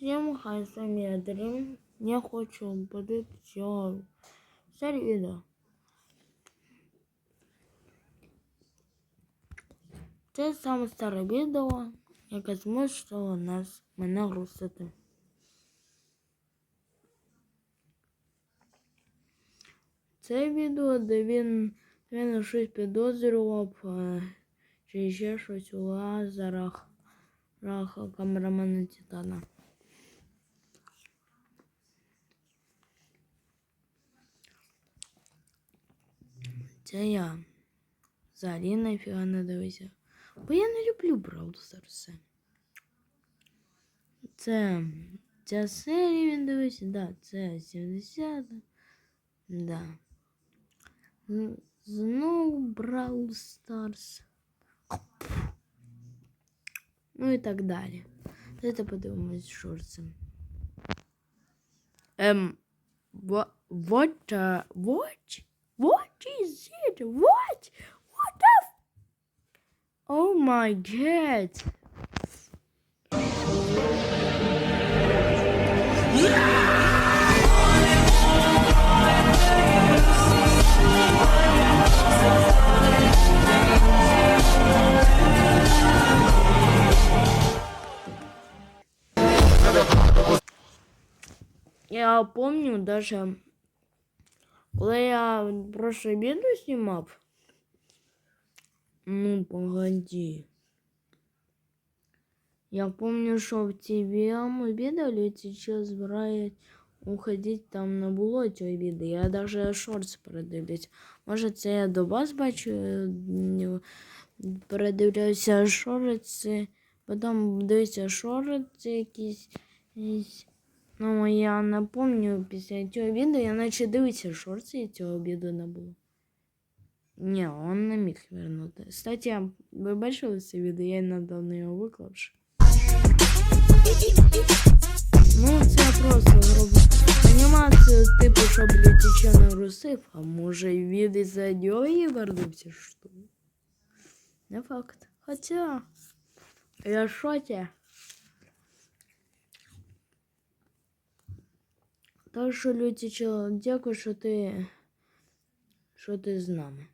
Всім хай самі Дрім. Я хочу подивитися його серію відео. Це саме старе відео, яке змусило нас мене грустити. Це відео, де він, він щось підозрював, е, чи ще щось у лазерах рах камерамена Титана. Це я взагалі нафіга не дивився. Бо я не люблю Brawl Stars. Це ця серія він дивився, да, це 70. Да. З- Знову Brawl Stars. Ну і так далі. Давайте подивимось, що це. Ем. What, what, uh, what? What is it? What? What the? Oh my god. Я помню даже, коли я прошлое відео знімав. Ну, погоди. Я помню, що в відео люди ще збирають уходити там було цього відео. Я даже шортс передивлюсь. Може, це я до вас бачу, м, передивляюся шорти, потім дивлюся шорти якісь. Ну, я напомню, після цього відео я наче дивитися шорти і цього відео не було. Ні, он не міг вернути. Кстати, ви бачили це відео, я недавно його виклавши. Ну, це просто зроблю анімацію, типу, щоб лютічо не грусив, а може й із-за нього вернувся, що? Не факт. Хоча, я шоті. Так що, Лютічо, дякую, що ти, що ти з нами.